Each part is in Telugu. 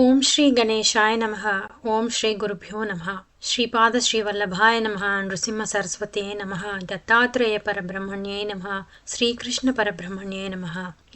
ఓం శ్రీ గణేశాయ నమ ఓం శ్రీ గురుభ్యో నమ శ్రీపాద శ్రీవల్లభాయ నమ నృసింహ సరస్వతే నమ దత్తాత్రేయ పరబ్రహ్మణ్యే నమ శ్రీకృష్ణ పరబ్రహ్మణ్యే నమ.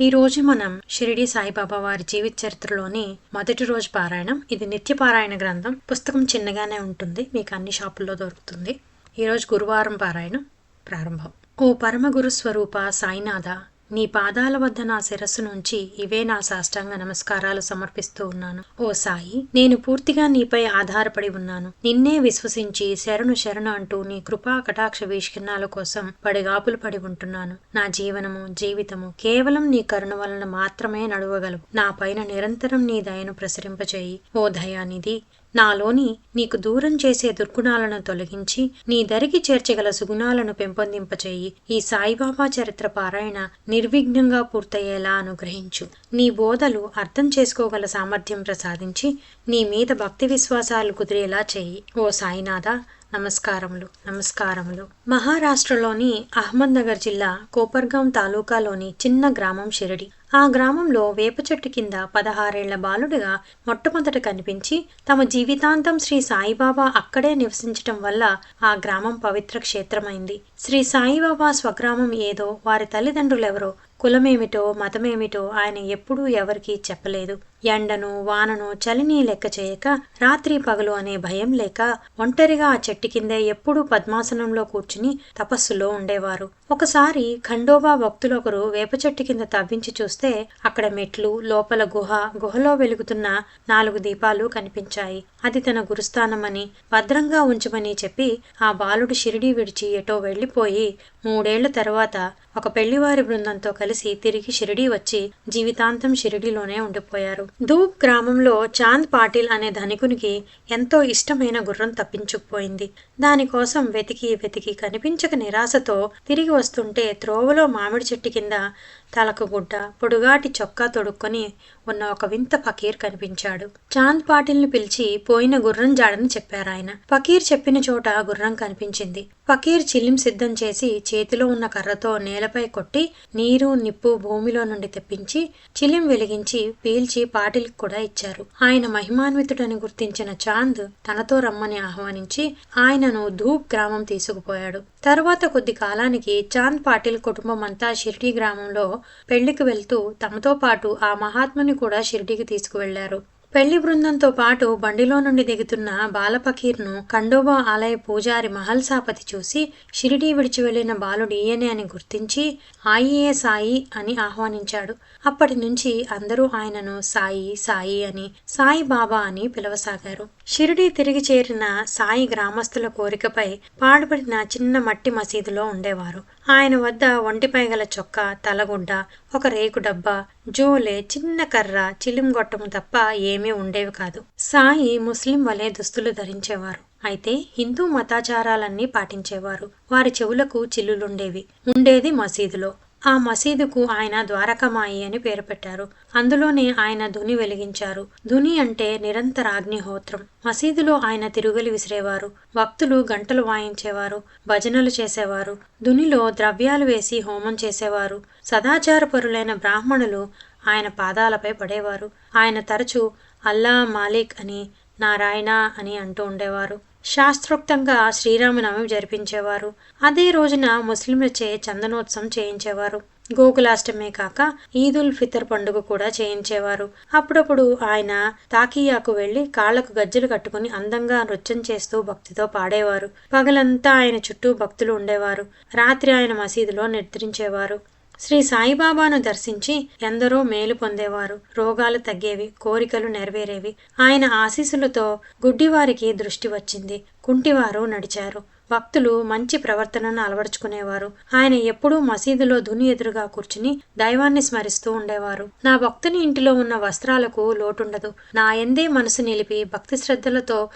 ఈరోజు మనం షిరిడి సాయిబాబా వారి జీవిత చరిత్రలోని మొదటి రోజు పారాయణం ఇది నిత్య పారాయణ గ్రంథం. పుస్తకం చిన్నగానే ఉంటుంది మీకు అన్ని షాపుల్లో దొరుకుతుంది. ఈరోజు గురువారం పారాయణం ప్రారంభం. ఓ పరమ గురు స్వరూప సాయినాథ నీ పాదాల వద్ద నా శిరస్సు నుంచి ఇవే నా సాష్టాంగ నమస్కారాలు సమర్పిస్తూ ఉన్నాను. ఓ సాయి నేను పూర్తిగా నీపై ఆధారపడి ఉన్నాను. నిన్నే విశ్వసించి శరణు శరణు అంటూ నీ కృపా కటాక్ష వీష్కిరణాల కోసం పడిగాపులు పడి ఉంటున్నాను. నా జీవనము జీవితము కేవలం నీ కరుణ వలన మాత్రమే నడవగలవు. నా పైన నిరంతరం నీ దయను ప్రసరింపచేయి. ఓ దయానిధి నాలోని నీకు దూరం చేసే దుర్గుణాలను తొలగించి నీ దరికి చేర్చగల సుగుణాలను పెంపొందింపచేయి. ఈ సాయిబాబా చరిత్ర పారాయణ నిర్విఘ్నంగా పూర్తయ్యేలా అనుగ్రహించు. నీ బోధలు అర్థం చేసుకోగల సామర్థ్యం ప్రసాదించి నీ మీద భక్తి విశ్వాసాలు కుదిరేలా చేయి. ఓ సాయినాథ నమస్కారములు నమస్కారములు. మహారాష్ట్రలోని అహ్మద్నగర్ జిల్లా కోపర్గాం తాలూకాలోని చిన్న గ్రామం షిరడి. ఆ గ్రామంలో వేప చెట్టు కింద పదహారేళ్ళ బాలుడిగా మొట్టమొదట కనిపించి తమ జీవితాంతం శ్రీ సాయిబాబా అక్కడే నివసించటం వల్ల ఆ గ్రామం పవిత్ర క్షేత్రమైంది. శ్రీ సాయిబాబా స్వగ్రామం ఏదో వారి తల్లిదండ్రులెవరో కులమేమిటో మతమేమిటో ఆయన ఎప్పుడూ ఎవరికీ చెప్పలేదు. ఎండను వానను చలిని లెక్క చేయక రాత్రి పగలు అనే భయం లేక ఒంటరిగా ఆ చెట్టు కిందే ఎప్పుడూ పద్మాసనంలో కూర్చుని తపస్సులో ఉండేవారు. ఒకసారి ఖండోబా భక్తులొకరు వేప చెట్టు కింద తవ్వించి చూస్తే అక్కడ మెట్లు లోపల గుహ గుహలో వెలుగుతున్న నాలుగు దీపాలు కనిపించాయి. అది తన గురుస్థానమని భద్రంగా ఉంచమని చెప్పి ఆ బాలుడు షిరిడి విడిచి ఎటో వెళ్ళిపోయి మూడేళ్ళ తర్వాత ఒక పెళ్ళివారి బృందంతో కలిసి తిరిగి షిరిడి వచ్చి జీవితాంతం షిరిడిలోనే ఉండిపోయారు. ధూప్ గ్రామంలో చాంద్ పాటిల్ అనే ధనికునికి ఎంతో ఇష్టమైన గుర్రం తప్పించుకుపోయింది. దానికోసం వెతికి వెతికి కనిపించక నిరాశతో తిరిగి వస్తుంటే త్రోవలో మామిడి చెట్టు కింద తలకు గుడ్డ పొడుగాటి చొక్కా తొడుక్కొని ఉన్న ఒక వింత ఫకీర్ కనిపించాడు. చాంద్ పాటిల్ని పిలిచి పోయిన గుర్రం జాడని చెప్పారాయన ఫకీర్ చెప్పిన చోట గుర్రం కనిపించింది. ఫకీర్ చిల్లిం సిద్ధం చేసి చేతిలో ఉన్న కర్రతో నేలపై కొట్టి నీరు నిప్పు భూమిలో నుండి తెప్పించి చిలిం వెలిగించి పీల్చి పాటిల్కి కూడా ఇచ్చారు. ఆయన మహిమాన్వితుడని గుర్తించిన చాంద్ తనతో రమ్మని ఆహ్వానించి ఆయనను ధూప్ గ్రామం తీసుకుపోయాడు. తరువాత కొద్ది కాలానికి చాంద్ పాటిల్ కుటుంబం అంతా షిర్డీ గ్రామంలో పెళ్ళికి వెళ్తూ తమతో పాటు ఆ మహాత్ముని కూడా షిరిడికి తీసుకువెళ్ళారు. పెళ్ళి బృందంతో పాటు బండిలో నుండి దిగుతున్న బాలపకీర్ను ఖండోబా ఆలయ పూజారి మహల్సాపతి చూసి షిరిడీ విడిచి వెళ్ళిన బాలుడు ఈయనే అని గుర్తించి ఆయియే సాయి అని ఆహ్వానించాడు. అప్పటి నుంచి అందరూ ఆయనను సాయి సాయి అని సాయి బాబా అని పిలవసాగారు. షిరిడీ తిరిగి చేరిన సాయి గ్రామస్తుల కోరికపై పాడుపడిన చిన్న మట్టి మసీదులో ఉండేవారు. ఆయన వద్ద ఒంటిపై గల చొక్కా తలగుడ్డ ఒక రేకు డబ్బా జోలే చిన్న కర్ర చిలింగొట్టము తప్ప ఏమీ ఉండేవి కాదు. సాయి ముస్లిం వలె దుస్తులు ధరించేవారు. అయితే హిందూ మతాచారాలన్నీ పాటించేవారు. వారి చెవులకు చిల్లులుండేవి. ఉండేది మసీదులో. ఆ మసీదుకు ఆయన ద్వారకమాయి అని పేరు పెట్టారు. అందులోనే ఆయన ధుని వెలిగించారు. ధుని అంటే నిరంతర అగ్నిహోత్రం. మసీదులో ఆయన తిరుగలి విసిరేవారు. భక్తులు గంటలు వాయించేవారు. భజనలు చేసేవారు. ధునిలో ద్రవ్యాలు వేసి హోమం చేసేవారు. సదాచారపరులైన బ్రాహ్మణులు ఆయన పాదాలపై పడేవారు. ఆయన తరచూ అల్లా మాలిక్ అని నారాయణ అని అంటూ ఉండేవారు. శాస్త్రోక్తంగా శ్రీరామనవమి జరిపించేవారు. అదే రోజున ముస్లింలచే చందనోత్సవం చేయించేవారు. గోకులాష్టమే కాక ఈదుల్ ఫితర్ పండుగ కూడా చేయించేవారు. అప్పుడప్పుడు ఆయన తాకియాకు వెళ్ళి కాళ్ళకు గజ్జలు కట్టుకుని అందంగా నృత్యం చేస్తూ భక్తితో పాడేవారు. పగలంతా ఆయన చుట్టూ భక్తులు ఉండేవారు. రాత్రి ఆయన మసీదులో నిద్రించేవారు. శ్రీ సాయిబాబాను దర్శించి ఎందరో మేలు పొందేవారు. రోగాలు తగ్గేవి కోరికలు నెరవేరేవి. ఆయన ఆశీస్సులతో గుడ్డివారికి దృష్టి వచ్చింది. కుంటివారు నడిచారు. భక్తులు మంచి ప్రవర్తనను అలవరుచుకునేవారు. ఆయన ఎప్పుడూ మసీదులో దుని ఎదురుగా కూర్చుని దైవాన్ని స్మరిస్తూ ఉండేవారు. నా భక్తుని ఇంటిలో ఉన్న వస్త్రాలకు లోటుండదు. నా ఎందే మనసు నిలిపి భక్తి శ్రద్ధలతో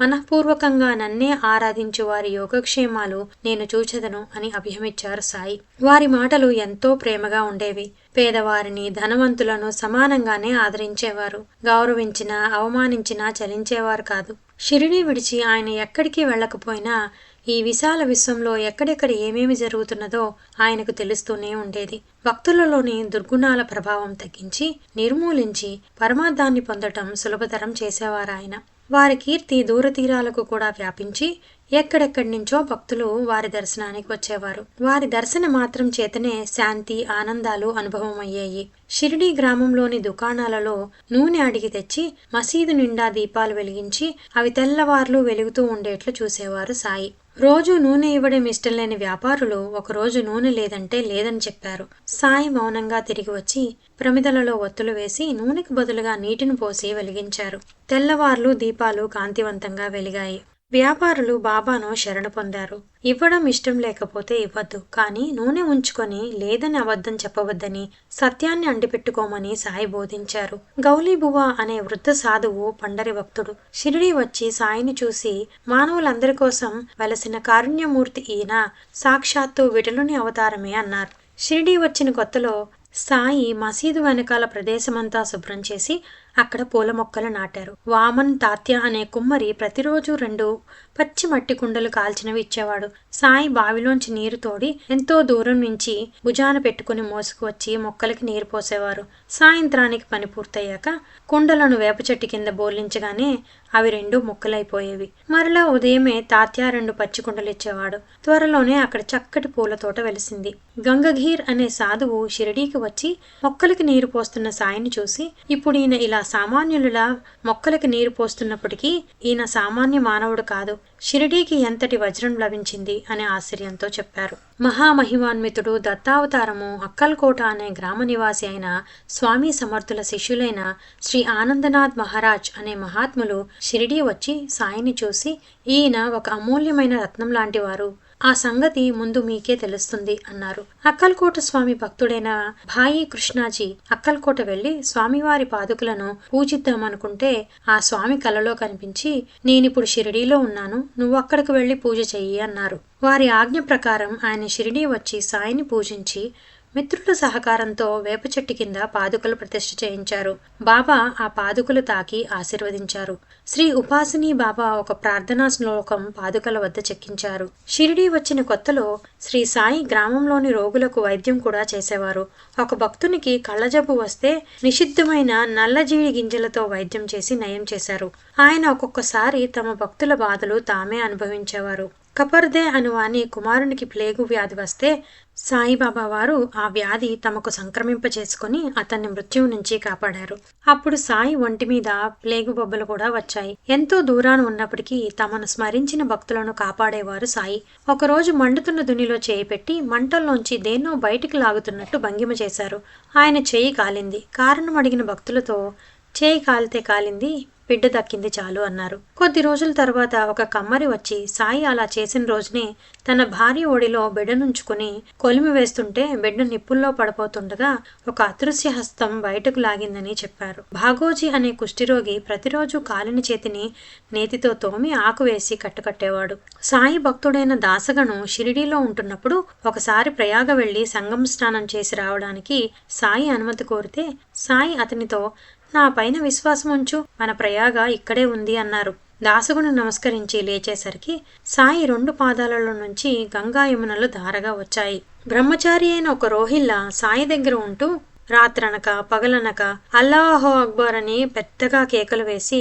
మనఃపూర్వకంగా నన్నే ఆరాధించు వారి యోగక్షేమాలు నేను చూచెదను అని అభిహమించారు సాయి. వారి మాటలు ఎంతో ప్రేమగా ఉండేవి. పేదవారిని ధనవంతులను సమానంగానే ఆదరించేవారు. గౌరవించినా అవమానించినా చలించేవారు కాదు. షిరిడి విడిచి ఆయన ఎక్కడికి వెళ్ళకపోయినా ఈ విశాల విశ్వంలో ఎక్కడెక్కడ ఏమేమి జరుగుతున్నదో ఆయనకు తెలుస్తూనే ఉండేది. భక్తులలోని దుర్గుణాల ప్రభావం తగ్గించి నిర్మూలించి పరమార్థాన్ని పొందటం సులభతరం చేసేవారాయన. వారి కీర్తి దూరతీరాలకు కూడా వ్యాపించి ఎక్కడెక్కడి నుంచో భక్తులు వారి దర్శనానికి వచ్చేవారు. వారి దర్శన మాత్రం చేతనే శాంతి ఆనందాలు అనుభవమయ్యాయి. షిరిడీ గ్రామంలోని దుకాణాలలో నూనె అడిగి తెచ్చి మసీదు నిండా దీపాలు వెలిగించి అవి తెల్లవార్లు వెలుగుతూ ఉండేట్లు చూసేవారు సాయి. రోజు నూనె ఇవ్వడం ఇష్టం లేని వ్యాపారులు ఒకరోజు నూనె లేదంటే లేదని చెప్పారు. సాయి మౌనంగా తిరిగి వచ్చి ప్రమిదలలో ఒత్తులు వేసి నూనెకు బదులుగా నీటిని పోసి వెలిగించారు. తెల్లవార్లు దీపాలు కాంతివంతంగా వెలిగాయి. వ్యాపారులు బాబాను శరణ పొందారు. ఇవ్వడం ఇష్టం లేకపోతే ఇవ్వద్దు. కానీ నూనె ఉంచుకొని లేదని అబద్ధం చెప్పవద్దని సత్యాన్ని అంటిపెట్టుకోమని సాయి బోధించారు. గౌలీబువ అనే వృద్ధ సాధువు పండరి భక్తుడు. షిరిడి వచ్చి సాయిని చూసి మానవులందరి కోసం వెలసిన కారుణ్యమూర్తి ఈయన సాక్షాత్తు విటలుని అవతారమే అన్నారు. షిరిడి వచ్చిన కొత్తలో సాయి మసీదు వెనకాల ప్రదేశమంతా శుభ్రం చేసి అక్కడ పూల మొక్కలు నాటారు. వామన్ తాత్య అనే కుమ్మరి ప్రతిరోజు రెండు పచ్చి మట్టి కుండలు కాల్చినవి ఇచ్చేవాడు. సాయి బావిలోంచి నీరు తోడి ఎంతో దూరం నుంచి భుజాన పెట్టుకుని మోసుకువచ్చి మొక్కలకి నీరు పోసేవారు. సాయంత్రానికి పని పూర్తయ్యాక కుండలను వేప చెట్టు కింద బోర్లించగానే అవి రెండు ముక్కలైపోయేవి. మరలా ఉదయమే తాత్యా రెండు పచ్చి కుండలు ఇచ్చేవాడు. త్వరలోనే అక్కడ చక్కటి పూల తోట వెలిసింది. గంగఘీర్ అనే సాధువు షిరిడీకి వచ్చి మొక్కలకి నీరు పోస్తున్న సాయిని చూసి ఇప్పుడు ఈయన ఇలా సామాన్యులులా మొక్కలకి నీరు పోస్తున్నప్పటికీ ఈయన సామాన్య మానవుడు కాదు. షిరిడీకి ఎంతటి వజ్రం లభించింది అనే ఆశ్చర్యంతో చెప్పారు. మహామహిమాన్వితుడు దత్తావతారము అక్కల్కోట అనే గ్రామ నివాసి అయిన స్వామి సమర్థుల శిష్యులైన శ్రీ ఆనందనాథ్ మహారాజ్ అనే మహాత్ములు షిరిడీ వచ్చి సాయిని చూసి ఈయన ఒక అమూల్యమైన రత్నం లాంటివారు ఆ సంగతి ముందు మీకే తెలుస్తుంది అన్నారు. అక్కల్కోట స్వామి భక్తుడైన భాయి కృష్ణాజీ అక్కల్కోట వెళ్ళి స్వామివారి పాదుకులను పూజిద్దామనుకుంటే ఆ స్వామి కలలో కనిపించి నేనిప్పుడు షిరిడీలో ఉన్నాను నువ్వు అక్కడికి వెళ్ళి పూజ చెయ్యి అన్నారు. వారి ఆజ్ఞ ప్రకారం ఆయన షిరిడీ వచ్చి సాయిని పూజించి మిత్రుల సహకారంతో వేప చెట్టు కింద పాదుకలు ప్రతిష్ఠ చేయించారు. బాబా ఆ పాదుకలు తాకి ఆశీర్వదించారు. శ్రీ ఉపాసిని బాబా ఒక ప్రార్థనా శ్లోకం పాదుకల వద్ద చెక్కించారు. షిరిడీ వచ్చిన కొత్తలో శ్రీ సాయి గ్రామంలోని రోగులకు వైద్యం కూడా చేసేవారు. ఒక భక్తునికి కళ్ళజబ్బు వస్తే నిషిద్ధమైన నల్లజీడి గింజలతో వైద్యం చేసి నయం చేశారు. ఆయన ఒక్కొక్కసారి తమ భక్తుల బాధలు తామే అనుభవించేవారు. కపర్దే అనువాని కుమారునికి ప్లేగు వ్యాధి వస్తే సాయిబాబా వారు ఆ వ్యాధి తమకు సంక్రమింప చేసుకుని అతన్ని మృత్యువు నుంచి కాపాడారు. అప్పుడు సాయి ఒంటి మీద ప్లేగు బొబ్బలు కూడా వచ్చాయి. ఎంతో దూరాన ఉన్నప్పటికీ తమను స్మరించిన భక్తులను కాపాడేవారు సాయి. ఒకరోజు మండుతున్న దునిలో చేయి పెట్టి మంటల్లోంచి దేన్నో బయటికి లాగుతున్నట్టు భంగిమ చేశారు. ఆయన చేయి కాలింది. కారణం అడిగిన భక్తులతో చేయి కాలితే కాలింది బిడ్డ దక్కింది చాలు అన్నారు. కొద్ది రోజుల తర్వాత ఒక కమ్మరి వచ్చి సాయి అలా చేసిన రోజునే తన భార్య ఒడిలో బిడ్డనుంచుకుని కొలిమి వేస్తుంటే బిడ్డ నిప్పుల్లో పడిపోతుండగా ఒక అదృశ్య హస్తం బయటకు లాగిందని చెప్పారు. భాగోజీ అనే కుష్ఠిరోగి ప్రతిరోజు కాలిన చేతిని నేతితో తోమి ఆకు వేసి కట్టుకట్టేవాడు. సాయి భక్తుడైన దాసగను షిరిడీలో ఉంటున్నప్పుడు ఒకసారి ప్రయాగ వెళ్ళి సంగం స్నానం చేసి రావడానికి సాయి అనుమతి కోరితే సాయి అతనితో నా పైన విశ్వాసం ఉంచు మన ప్రయాగ ఇక్కడే ఉంది అన్నారు. దాసగును నమస్కరించి లేచేసరికి సాయి రెండు పాదాలలో నుంచి గంగా యమునలు ధారగా వచ్చాయి. బ్రహ్మచారి అయిన ఒక రోహిల్ల సాయి దగ్గర ఉంటూ రాత్రనక పగలనక అల్లాహో అక్బర్ అని పెద్దగా కేకలు వేసి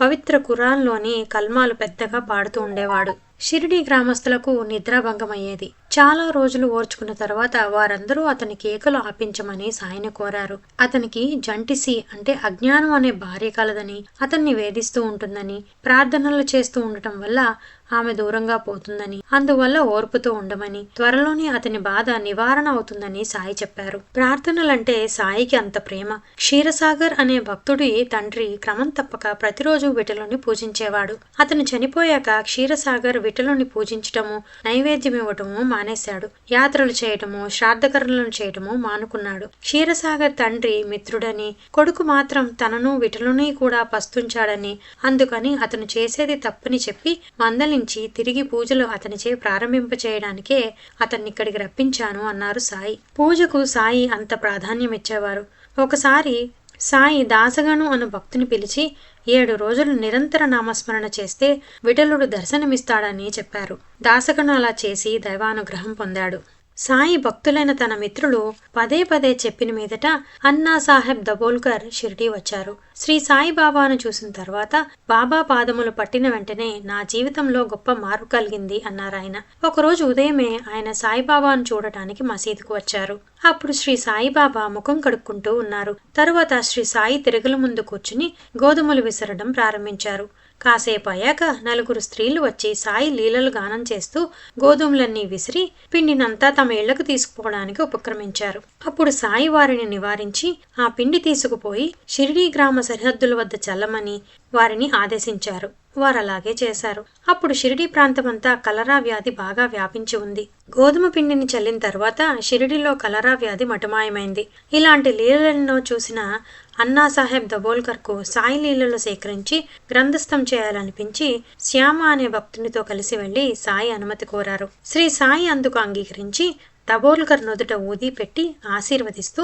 పవిత్ర కురాన్లోని కల్మాలు పెద్దగా పాడుతూ ఉండేవాడు. షిరిడి గ్రామస్తులకు నిద్రాభంగమయ్యేది. చాలా రోజులు ఓర్చుకున్న తర్వాత వారందరూ అతని కేకలు ఆపించమని సాయిని కోరారు. అతనికి జంటిసి అంటే అజ్ఞానం అనే భార్య కలదని అతన్ని వేధిస్తూ ఉంటుందని ప్రార్థనలు చేస్తూ ఉండటం వల్ల ఆమె దూరంగా పోతుందని అందువల్ల ఓర్పుతో ఉండమని త్వరలోనే అతని బాధ నివారణ అవుతుందని సాయి చెప్పారు. ప్రార్థనలంటే సాయికి అంత ప్రేమ. క్షీరసాగర్ అనే భక్తుడి తండ్రి క్రమం తప్పక ప్రతిరోజు విటలుని పూజించేవాడు. అతను చనిపోయాక క్షీరసాగర్ విటలుని పూజించటము నైవేద్యం ఇవ్వటము మానేశాడు. యాత్రలు చేయటము శ్రాద్ధకరణలను చేయటము మానుకున్నాడు. క్షీరసాగర్ తండ్రి మిత్రుడని కొడుకు మాత్రం తనను విటలుని కూడా పస్తుంచాడని అందుకని అతను చేసేది తప్పని చెప్పి మందలించి తిరిగి పూజలు అతనిచే ప్రారంభింపచేయడానికే అతన్ని ఇక్కడికి రప్పించాను అన్నారు సాయి. పూజకు సాయి అంత ప్రాధాన్యం ఇచ్చేవారు ఒకసారి సాయి దాసగను అను భక్తుని పిలిచి ఏడు రోజులు నిరంతర నామస్మరణ చేస్తే విఠలుడు దర్శనమిస్తాడని చెప్పారు. దాసగను అలా చేసి దైవానుగ్రహం పొందాడు. సాయి భక్తులైన తన మిత్రులు పదే పదే చెప్పిన మీదట అన్నా సాహెబ్ దబోల్కర్ షిర్డీ వచ్చారు. శ్రీ సాయి బాబాను చూసిన తర్వాత బాబా పాదములు పట్టిన వెంటనే నా జీవితంలో గొప్ప మార్పు కలిగింది అన్నారాయన ఒకరోజు ఉదయమే ఆయన సాయిబాబాను చూడటానికి మసీదుకు వచ్చారు. అప్పుడు శ్రీ సాయిబాబా ముఖం కడుక్కుంటూ ఉన్నారు. తరువాత శ్రీ సాయి తిరుగుల ముందు కూర్చుని గోధుమలు విసరడం ప్రారంభించారు. కాసేపు అయ్యాక నలుగురు స్త్రీలు వచ్చి సాయి లీలలు గానం చేస్తూ గోధుమలన్నీ విసిరి పిండినంతా తమ ఇళ్ళకు తీసుకుపోవడానికి ఉపక్రమించారు. అప్పుడు సాయి వారిని నివారించి ఆ పిండి తీసుకుపోయి షిరిడీ గ్రామ సరిహద్దుల వద్ద చల్లమని వారిని ఆదేశించారు. వారు అలాగే చేశారు. అప్పుడు షిరిడి ప్రాంతమంతా కలరా వ్యాధి బాగా వ్యాపించి ఉంది. గోధుమ పిండిని చల్లిన తర్వాత షిరిడిలో కలరా వ్యాధి మటుమాయమైంది. ఇలాంటి లీలలెన్నో చూసిన అన్నాసాహెబ్ దబోల్కర్కు సాయిలీలలు సేకరించి గ్రంథస్థం చేయాలనిపించి శ్యామ అనే భక్తునితో కలిసి వెళ్ళి సాయి అనుమతి కోరారు. శ్రీ సాయి అందుకు అంగీకరించి దబోల్కర్ నుదుట ఊది పెట్టి ఆశీర్వదిస్తూ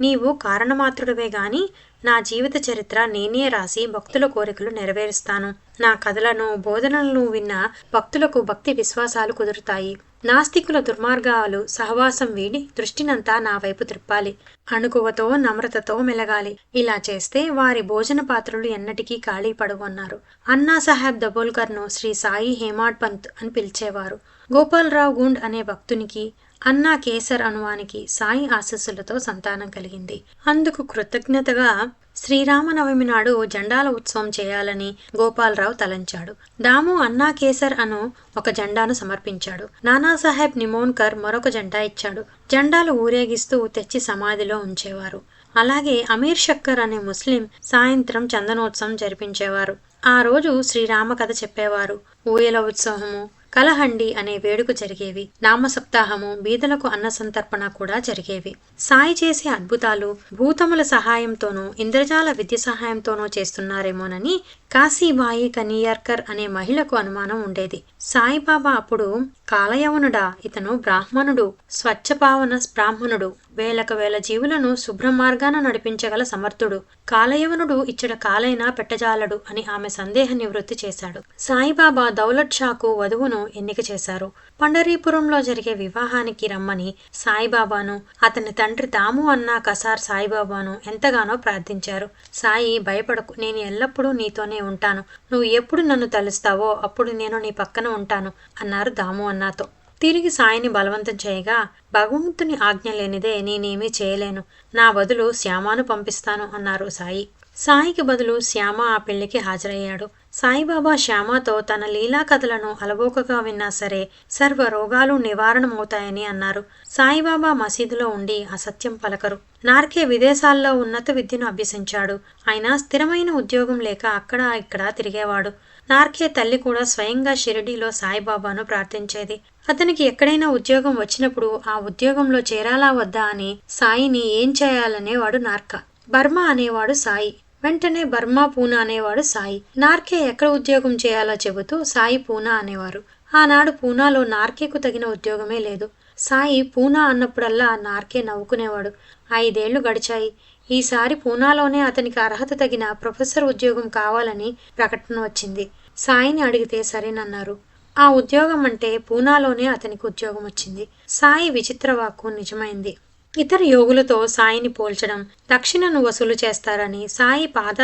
నీవు కారణమాత్రుడవే గాని నా జీవిత చరిత్ర నేనే రాసి భక్తుల కోరికలు నెరవేరుస్తాను. నా కథలను బోధనలను విన్న భక్తులకు భక్తి విశ్వాసాలు కుదురుతాయి. నాస్తికుల దుర్మార్గాలు సహవాసం వీడి దృష్టినంతా నా వైపు త్రిప్పాలి. అణుకువతో నమ్రతతో మెలగాలి. ఇలా చేస్తే వారి భోజన పాత్రలు ఎన్నటికీ ఖాళీ పడవు అన్నారు. అన్నా సాహెబ్ దబోల్కర్ను శ్రీ సాయి హేమాడ్ పంత్ అని పిలిచేవారు. గోపాలరావు గుండ్ అనే భక్తునికి అన్నా కేసర్ అనువానికి సాయి ఆశస్సులతో సంతానం కలిగింది. అందుకు కృతజ్ఞతగా శ్రీరామనవమి నాడు జెండాల ఉత్సవం చేయాలని గోపాలరావు తలంచాడు. దాము అన్నా కేసర్ అను ఒక జెండాను సమర్పించాడు. నానాసాహెబ్ నిమోన్కర్ మరొక జెండా ఇచ్చాడు. జెండాలు ఊరేగిస్తూ తెచ్చి సమాధిలో ఉంచేవారు. అలాగే అమీర్ షక్కర్ అనే ముస్లిం సాయంత్రం చందనోత్సవం జరిపించేవారు. ఆ రోజు శ్రీరామ కథ చెప్పేవారు. ఊయల ఉత్సవము కలహండి అనే వేడుక జరిగేవి. నామ సప్తాహము బీదలకు అన్న సంతర్పణ కూడా జరిగేవి. సాయి చేసే అద్భుతాలు భూతముల సహాయంతోనూ ఇంద్రజాల విద్య సహాయంతోనూ చేస్తున్నారేమోనని కాశీబాయి కనియార్కర్ అనే మహిళకు అనుమానం ఉండేది. సాయిబాబా అప్పుడు కాలయవనుడా ఇతను బ్రాహ్మణుడు స్వచ్ఛపావన బ్రాహ్మణుడు వేలకు వేల జీవులను శుభ్ర మార్గాన నడిపించగల సమర్థుడు. కాలయవనుడు ఇచ్చట కాలైనా పెట్టజాలడు అని ఆమె సందేహ నివృత్తి చేశాడు. సాయిబాబా దౌలత్ షాకు వధువును ఎన్నిక చేశారు. పండరీపురంలో జరిగే వివాహానికి రమ్మని సాయిబాబాను అతని తండ్రి తాము అన్న కసార్ సాయిబాబాను ఎంతగానో ప్రార్థించారు. సాయి భయపడకు నేను ఎల్లప్పుడూ నీతోనే ఉంటాను. నువ్వు ఎప్పుడు నన్ను తలుస్తావో అప్పుడు నేను నీ పక్కన ఉంటాను అన్నారు దాము అన్నాతో. తిరిగి సాయిని బలవంతం చేయగా భగవంతుని ఆజ్ఞ లేనిదే నేనేమీ చేయలేను. నా బదులు శ్యామాను పంపిస్తాను అన్నారు సాయి. సాయికి బదులు శ్యామ ఆ పెళ్ళికి హాజరయ్యాడు. సాయిబాబా శ్యామతో తన లీలా కథలను అలవోకగా విన్నా సరే సర్వ రోగాలు నివారణమవుతాయని అన్నారు. సాయిబాబా మసీదులో ఉండి అసత్యం పలకరు. నార్కే విదేశాల్లో ఉన్నత విద్యను అభ్యసించాడు. ఆయన స్థిరమైన ఉద్యోగం లేక అక్కడ ఇక్కడ తిరిగేవాడు. నార్కే తల్లి కూడా స్వయంగా షిరిడీలో సాయిబాబాను ప్రార్థించేది. అతనికి ఎక్కడైనా ఉద్యోగం వచ్చినప్పుడు ఆ ఉద్యోగంలో చేరాలా వద్దా అని సాయిని ఏం చేయాలనేవాడు నార్క. బర్మా అనేవాడు సాయి. వెంటనే బర్మా పూనా అనేవాడు సాయి. నార్కే ఎక్కడ ఉద్యోగం చేయాలో చెబుతూ సాయి పూనా అనేవారు. ఆనాడు పూనాలో నార్కేకు తగిన ఉద్యోగమే లేదు. సాయి పూనా అన్నప్పుడల్లా నార్కే నవ్వుకునేవాడు. ఐదేళ్ళు గడిచాయి. ఈసారి పూనాలోనే అతనికి అర్హత తగిన ప్రొఫెసర్ ఉద్యోగం కావాలని ప్రకటన వచ్చింది. సాయిని అడిగితే సరేనన్నారు. ఆ ఉద్యోగం అంటే పూనాలోనే అతనికి ఉద్యోగం వచ్చింది. సాయి విచిత్ర వాక్కు నిజమైంది. ఇతర యోగులతో సాయిని పోల్చడం దక్షిణను వసూలు చేస్తారని సాయి పాద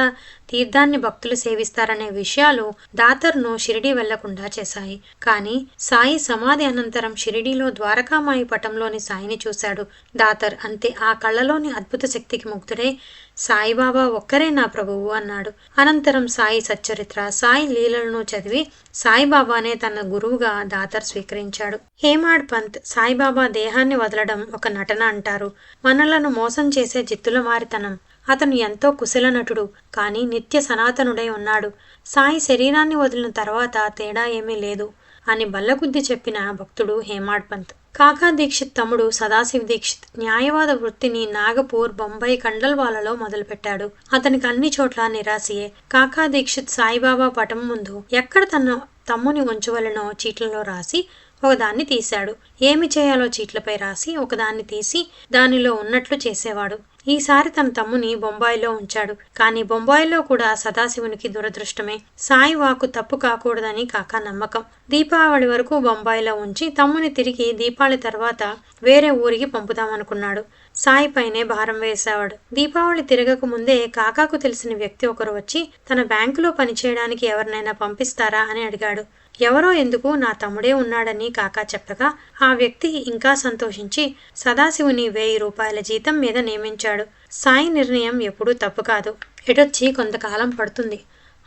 తీర్థాన్ని భక్తులు సేవిస్తారనే విషయాలు దాతర్ను షిరిడి వెళ్ళకుండా చేశాయి. కానీ సాయి సమాధి అనంతరం షిరిడీలో ద్వారకామాయి పటంలోని సాయిని చూశాడు. దాతర్ అంతే ఆ కళ్ళలోని అద్భుత శక్తికి ముగ్ధుడై సాయిబాబా ఒక్కరే నా ప్రభువు అన్నాడు. అనంతరం సాయి సచ్చరిత్ర సాయి లీలలను చదివి సాయిబాబానే తన గురువుగా దాతర్ స్వీకరించాడు. హేమాడ్ పంత్ సాయిబాబా దేహాన్ని వదలడం ఒక నటన అంటారు. మనలను మోసం చేసే జిత్తుల మారితనం. అతను ఎంతో కుశల నటుడు కానీ నిత్య సనాతనుడై ఉన్నాడు. సాయి శరీరాన్ని వదిలిన తర్వాత తేడా ఏమీ లేదు అని బల్లగుద్ది చెప్పిన భక్తుడు హేమాడ్ పంత్. కాకా దీక్షిత్ తమ్ముడు సదాశివ్ దీక్షిత్ న్యాయవాద వృత్తిని నాగపూర్ బొంబాయి కండల్వాలలో మొదలుపెట్టాడు. అతనికి అన్ని చోట్ల నిరాశయే. కాకా దీక్షిత్ సాయిబాబా పటం ముందు ఎక్కడ తన తమ్ముని ఉంచవలనో చీట్లలో రాసి ఒకదాన్ని తీశాడు. ఏమి చేయాలో చీట్లపై రాసి ఒకదాన్ని తీసి దానిలో ఉన్నట్లు చేసేవాడు. ఈసారి తన తమ్ముని బొంబాయిలో ఉంచాడు. కానీ బొంబాయిలో కూడా సదాశివునికి దురదృష్టమే. సాయి వాకు తప్పు కాకూడదని కాకా నమ్మకం. దీపావళి వరకు బొంబాయిలో ఉంచి తమ్ముని తిరిగి దీపావళి తర్వాత వేరే ఊరికి పంపుదామనుకున్నాడు. సాయి పైనే భారం వేసేవాడు. దీపావళి తిరగక ముందే కాకాకు తెలిసిన వ్యక్తి ఒకరు వచ్చి తన బ్యాంకులో పనిచేయడానికి ఎవరినైనా పంపిస్తారా అని అడిగాడు. ఎవరో ఎందుకు నా తమ్ముడే ఉన్నాడని కాకా చెప్పగా ఆ వ్యక్తి ఇంకా సంతోషించి సదాశివుని వెయ్యి రూపాయల జీతం మీద నియమించాడు. సాయి నిర్ణయం ఎప్పుడూ తప్పు కాదు. ఎటొచ్చి కొంతకాలం పడుతుంది.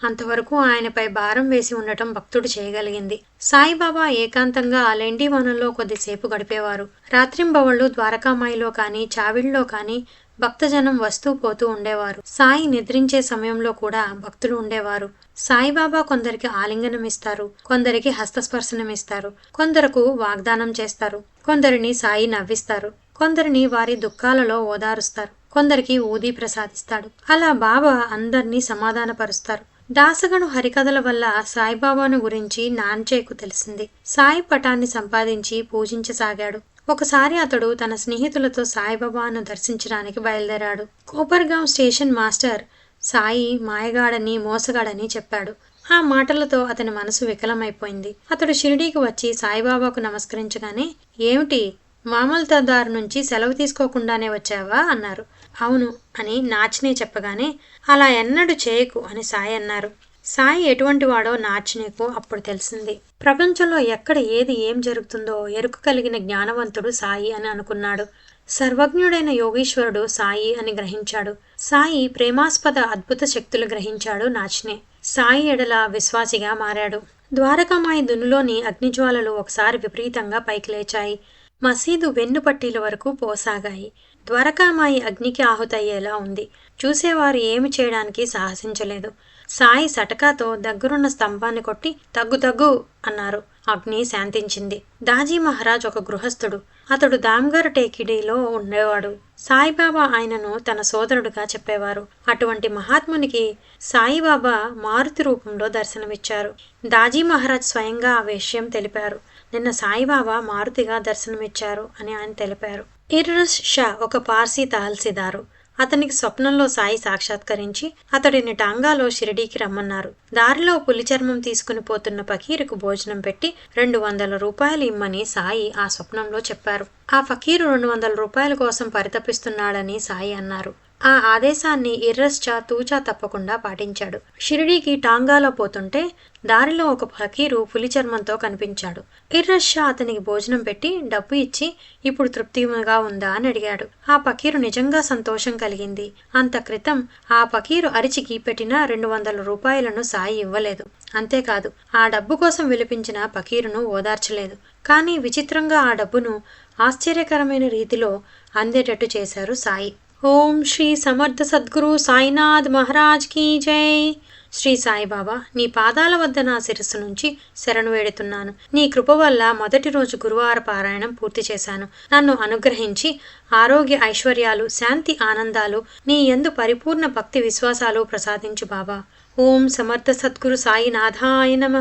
అంతవరకు ఆయనపై భారం వేసి ఉండటం భక్తుడు చేయగలిగింది. సాయిబాబా ఏకాంతంగా ఆ లెండి వనంలో కొద్దిసేపు గడిపేవారు. రాత్రింబవళ్ళు ద్వారకామాయిలో కానీ చావిళ్ళలో కానీ భక్తజనం వస్తూ పోతూ ఉండేవారు. సాయి నిద్రించే సమయంలో కూడా భక్తులు ఉండేవారు. సాయిబాబా కొందరికి ఆలింగనం ఇస్తారు కొందరికి హస్తస్పర్శనం ఇస్తారు కొందరకు వాగ్దానం చేస్తారు. కొందరిని సాయి నవ్విస్తారు. కొందరిని వారి దుఃఖాలలో ఓదారుస్తారు. కొందరికి ఊది ప్రసాదిస్తాడు. అలా బాబా అందరినీ సమాధానపరుస్తారు. దాసగను హరికథల వల్ల సాయిబాబాను గురించి నాన్చేకు తెలిసింది. సాయి పటాన్ని సంపాదించి పూజించసాగాడు. ఒకసారి అతడు తన స్నేహితులతో సాయిబాబాను దర్శించడానికి బయలుదేరాడు. కోపర్గాం స్టేషన్ మాస్టర్ సాయి మాయగాడని మోసగాడని చెప్పాడు. ఆ మాటలతో అతని మనసు వికలమైపోయింది. అతడు షిరిడీకి వచ్చి సాయిబాబాకు నమస్కరించగానే ఏమిటి మామల్తాదారు నుంచి సెలవు తీసుకోకుండానే వచ్చావా? అన్నారు. అవును అని నాచినే చెప్పగానే అలా ఎన్నడూ చేయకు అని సాయి అన్నారు. సాయి ఎటువంటి వాడో నాచినేకు అప్పుడు తెలిసింది. ప్రపంచంలో ఎక్కడ ఏది ఏం జరుగుతుందో ఎరుకు కలిగిన జ్ఞానవంతుడు సాయి అని అనుకున్నాడు. సర్వజ్ఞుడైన యోగీశ్వరుడు సాయి అని గ్రహించాడు. సాయి ప్రేమాస్పద అద్భుత శక్తులు గ్రహించాడు నాచినే. సాయి ఎడల విశ్వాసిగా మారాడు. ద్వారకామాయి దునులోని అగ్నిజ్వాలలు ఒకసారి విపరీతంగా పైకి లేచాయి. మసీదు వెన్నుపట్టీల వరకు పోసాగాయి. ద్వారకామాయి అగ్నికి ఆహుతయ్యేలా ఉంది. చూసేవారు ఏమి చేయడానికి సాహసించలేదు. సాయి సటకాతో దగ్గరున్న స్తంభాన్ని కొట్టి తగ్గు తగ్గు అన్నారు. అగ్ని శాంతించింది. దాజీ మహారాజ్ ఒక గృహస్థుడు. అతడు దామ్గర్ టేకిడీలో ఉండేవాడు. సాయిబాబా ఆయనను తన సోదరుడుగా చెప్పేవారు. అటువంటి మహాత్మునికి సాయిబాబా మారుతి రూపంలో దర్శనమిచ్చారు. దాజీ మహారాజ్ స్వయంగా ఆ విషయం తెలిపారు. నిన్న సాయిబాబా మారుతిగా దర్శనమిచ్చారు అని ఆయన తెలిపారు. ఇర్రస్ షా ఒక పార్సీ తహల్సీదారు అతనికి స్వప్నంలో సాయి సాక్షాత్కరించి అతడిని టాంగాలో షిరిడీకి రమ్మన్నారు. దారిలో పులి చర్మం తీసుకుని పోతున్న ఫకీరుకు భోజనం పెట్టి రెండు వందల రూపాయలు ఇమ్మని సాయి ఆ స్వప్నంలో చెప్పారు. ఆ ఫకీరు రెండు వందల రూపాయల కోసం పరితపిస్తున్నాడని సాయి అన్నారు. ఆ ఆదేశాన్ని ఇర్రస్చా తూచా తప్పకుండా పాటించాడు. షిరిడీకి టాంగాలో పోతుంటే దారిలో ఒక ఫకీరు పులి చర్మంతో కనిపించాడు. ఇర్రస్షా అతనికి భోజనం పెట్టి డబ్బు ఇచ్చి ఇప్పుడు తృప్తిగా ఉందా? అని అడిగాడు. ఆ ఫకీరు నిజంగా సంతోషం కలిగింది. అంత క్రితం ఆ ఫకీరు అరిచికి పెట్టిన రెండు వందల రూపాయలను సాయి ఇవ్వలేదు. అంతేకాదు ఆ డబ్బు కోసం విలిపించిన ఫకీరును ఓదార్చలేదు. కానీ విచిత్రంగా ఆ డబ్బును ఆశ్చర్యకరమైన రీతిలో అందేటట్టు చేశారు సాయి. ఓం శ్రీ సమర్థ సద్గురు సాయినాథ్ మహారాజ్ కీ జై. శ్రీ సాయిబాబా నీ పాదాల వద్ద నా శిరస్సు నుంచి శరణు వేడుతున్నాను. నీ కృప వల్ల మొదటి రోజు గురువార పారాయణం పూర్తి చేశాను. నన్ను అనుగ్రహించి ఆరోగ్య ఐశ్వర్యాలు శాంతి ఆనందాలు నీ ఎందు పరిపూర్ణ భక్తి విశ్వాసాలు ప్రసాదించు బాబా. ఓం సమర్థ సద్గురు సాయినాథాయ నమ.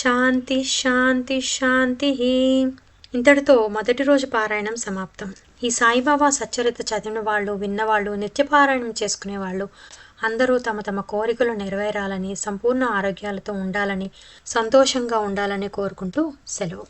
శాంతి శాంతి శాంతి ఇంతటితో మొదటి రోజు పారాయణం సమాప్తం. ఈ సాయిబాబా సచ్చరిత చదివిన వాళ్ళు విన్నవాళ్ళు నిత్యపారాయణం చేసుకునే వాళ్ళు అందరూ తమ తమ కోరికలు నెరవేరాలని సంపూర్ణ ఆరోగ్యాలతో ఉండాలని సంతోషంగా ఉండాలని కోరుకుంటూ సెలవు.